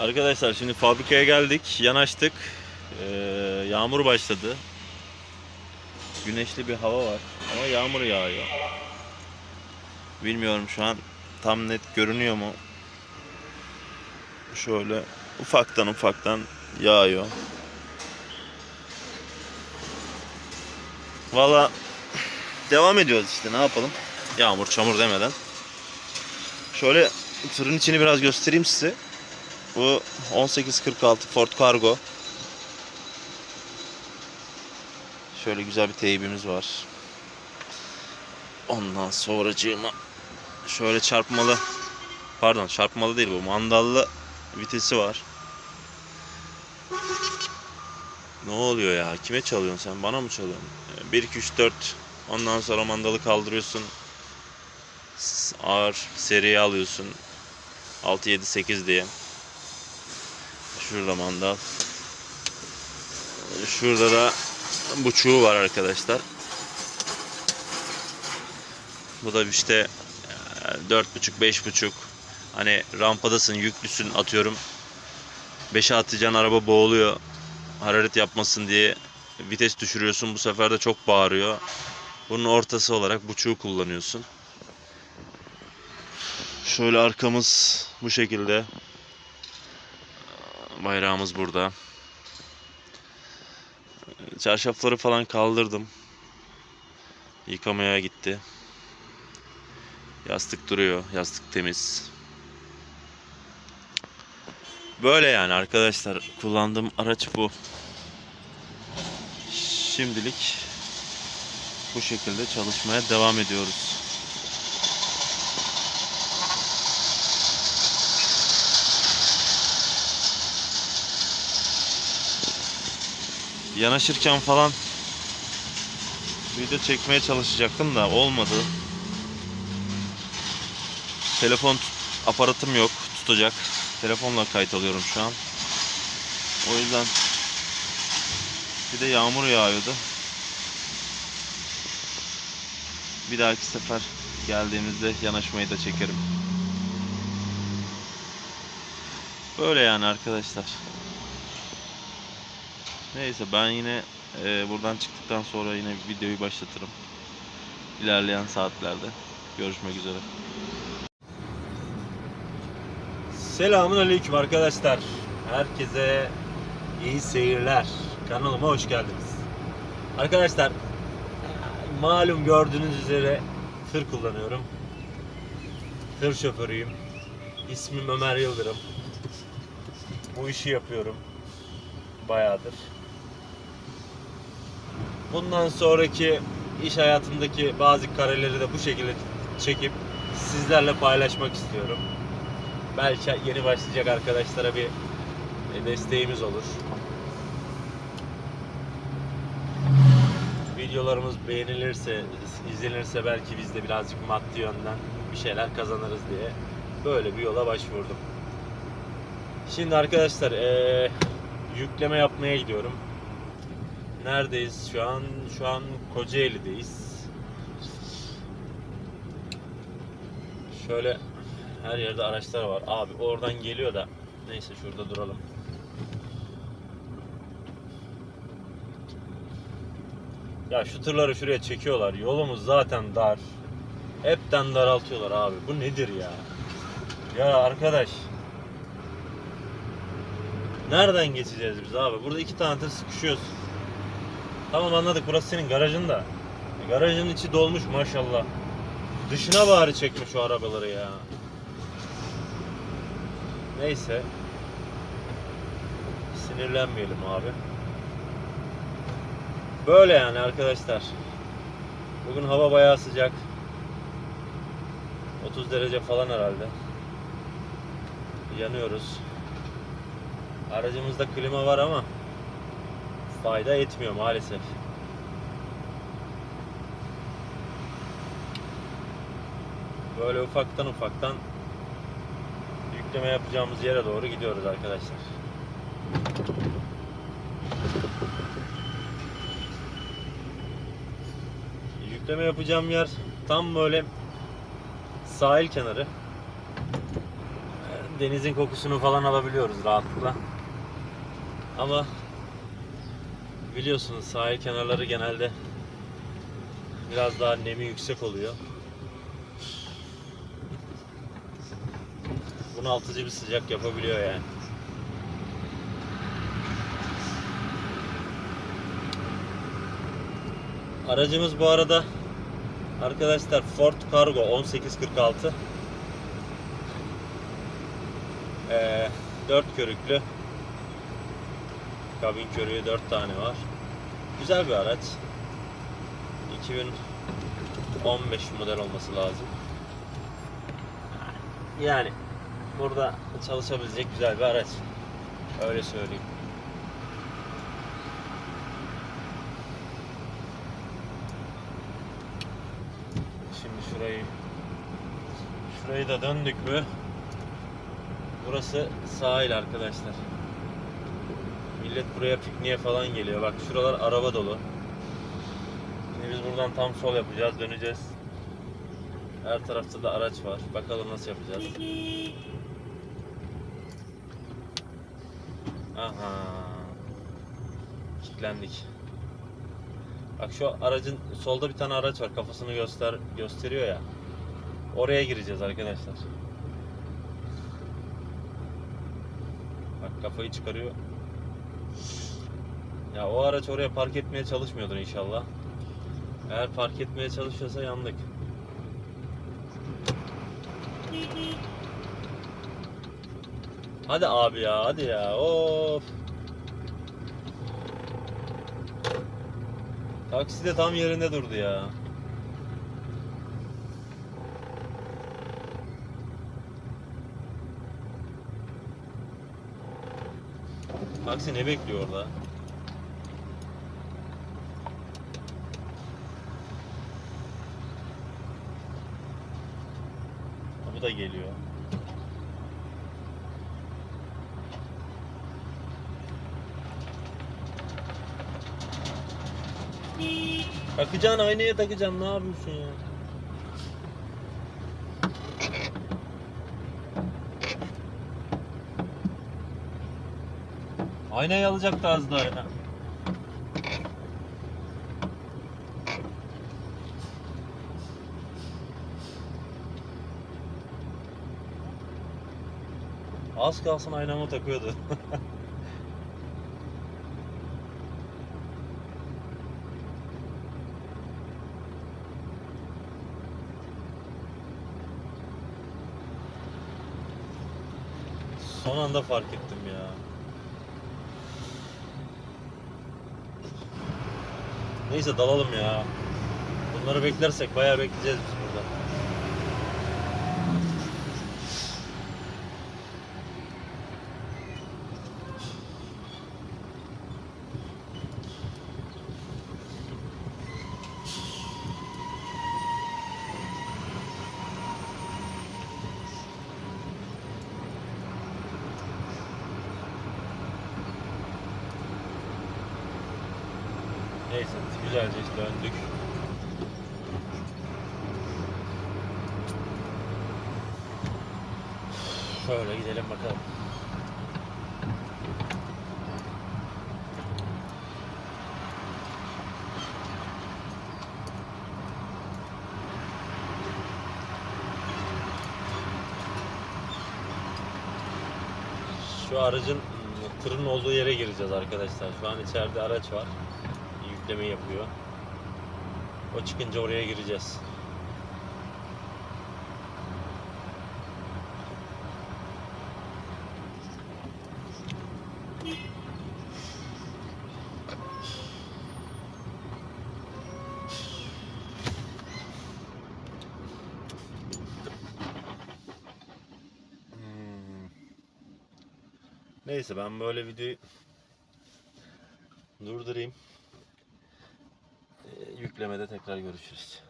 Arkadaşlar şimdi fabrikaya geldik, yanaştık. Ee, yağmur başladı. Güneşli bir hava var ama yağmur yağıyor. Bilmiyorum şu an tam net görünüyor mu? Şöyle ufaktan ufaktan yağıyor. Valla devam ediyoruz işte ne yapalım. Yağmur çamur demeden. Şöyle tırın içini biraz göstereyim size. Bu 1846 Ford Cargo. Şöyle güzel bir teybimiz var. Ondan sonracığıma şöyle çarpmalı pardon çarpmalı değil bu mandallı vitesi var. Ne oluyor ya? Kime çalıyorsun sen? Bana mı çalıyorsun? 1 2 3 4 ondan sonra mandalı kaldırıyorsun. Ağır seriye alıyorsun. 6 7 8 diye. Şurada mandal. Şurada da buçuğu var arkadaşlar. Bu da işte e, dört buçuk, beş buçuk. Hani rampadasın, yüklüsün atıyorum. Beşe atacaksın araba boğuluyor. Hararet yapmasın diye vites düşürüyorsun. Bu sefer de çok bağırıyor. Bunun ortası olarak buçuğu kullanıyorsun. Şöyle arkamız bu şekilde. Bayrağımız burada. Çarşafları falan kaldırdım. Yıkamaya gitti. Yastık duruyor. Yastık temiz. Böyle yani arkadaşlar. Kullandığım araç bu. Şimdilik bu şekilde çalışmaya devam ediyoruz. Yanaşırken falan video çekmeye çalışacaktım da olmadı. Telefon aparatım yok tutacak. Telefonla kayıt alıyorum şu an. O yüzden bir de yağmur yağıyordu. Bir dahaki sefer geldiğimizde yanaşmayı da çekerim. Böyle yani arkadaşlar. Neyse ben yine e, buradan çıktıktan sonra yine videoyu başlatırım. İlerleyen saatlerde. Görüşmek üzere. Selamun aleyküm arkadaşlar. Herkese iyi seyirler. Kanalıma hoş geldiniz. Arkadaşlar malum gördüğünüz üzere tır kullanıyorum. Tır şoförüyüm. İsmim Ömer Yıldırım. Bu işi yapıyorum. Bayağıdır. Bundan sonraki iş hayatımdaki bazı kareleri de bu şekilde çekip sizlerle paylaşmak istiyorum. Belki yeni başlayacak arkadaşlara bir desteğimiz olur. Videolarımız beğenilirse, izlenirse belki biz de birazcık maddi yönden bir şeyler kazanırız diye böyle bir yola başvurdum. Şimdi arkadaşlar eee, yükleme yapmaya gidiyorum. Neredeyiz şu an? Şu an Kocaeli'deyiz. Şöyle her yerde araçlar var. Abi oradan geliyor da neyse şurada duralım. Ya şu tırları şuraya çekiyorlar. Yolumuz zaten dar. Hepten daraltıyorlar abi. Bu nedir ya? Ya arkadaş. Nereden geçeceğiz biz abi? Burada iki tane tır sıkışıyoruz. Tamam anladık burası senin garajın da. E, Garajın içi dolmuş maşallah. Dışına bari çekme şu arabaları ya. Neyse. Sinirlenmeyelim abi. Böyle yani arkadaşlar. Bugün hava bayağı sıcak. 30 derece falan herhalde. Yanıyoruz. Aracımızda klima var ama fayda etmiyor maalesef. Böyle ufaktan ufaktan yükleme yapacağımız yere doğru gidiyoruz arkadaşlar. Yükleme yapacağım yer tam böyle sahil kenarı. denizin kokusunu falan alabiliyoruz rahatlıkla. Ama biliyorsunuz sahil kenarları genelde biraz daha nemi yüksek oluyor. Bunaltıcı bir sıcak yapabiliyor yani. Aracımız bu arada arkadaşlar Ford Cargo 1846 ee, 4 körüklü kabin körüğü 4 tane var. Güzel bir araç. 2015 model olması lazım. Yani burada çalışabilecek güzel bir araç. Öyle söyleyeyim. Şimdi şurayı şurayı da döndük mü? Burası sahil arkadaşlar. Millet buraya pikniğe falan geliyor. Bak şuralar araba dolu. Şimdi biz buradan tam sol yapacağız, döneceğiz. Her tarafta da araç var. Bakalım nasıl yapacağız. Aha. Kilitlendik. Bak şu aracın solda bir tane araç var. Kafasını göster gösteriyor ya. Oraya gireceğiz arkadaşlar. Bak kafayı çıkarıyor. Ya o araç oraya park etmeye çalışmıyordur inşallah. Eğer park etmeye çalışıyorsa yandık. Hadi abi ya, hadi ya. Of. Taksi de tam yerinde durdu ya. Taksi ne bekliyor orada? Da geliyor. Takacaksın aynaya takacaksın ne yapıyorsun ya? Aynayı alacaktı az daha Az kalsın aynamı takıyordu. Son anda fark ettim ya. Neyse dalalım ya. Bunları beklersek bayağı bekleyeceğiz biz burada. Neyse güzelce döndük. Şöyle gidelim bakalım. Şu aracın ım, tırın olduğu yere gireceğiz arkadaşlar. Şu an içeride araç var. Yükleme yapıyor. O çıkınca oraya gireceğiz. Hmm. Neyse ben böyle videoyu durdurayım. Yüklemede tekrar görüşürüz.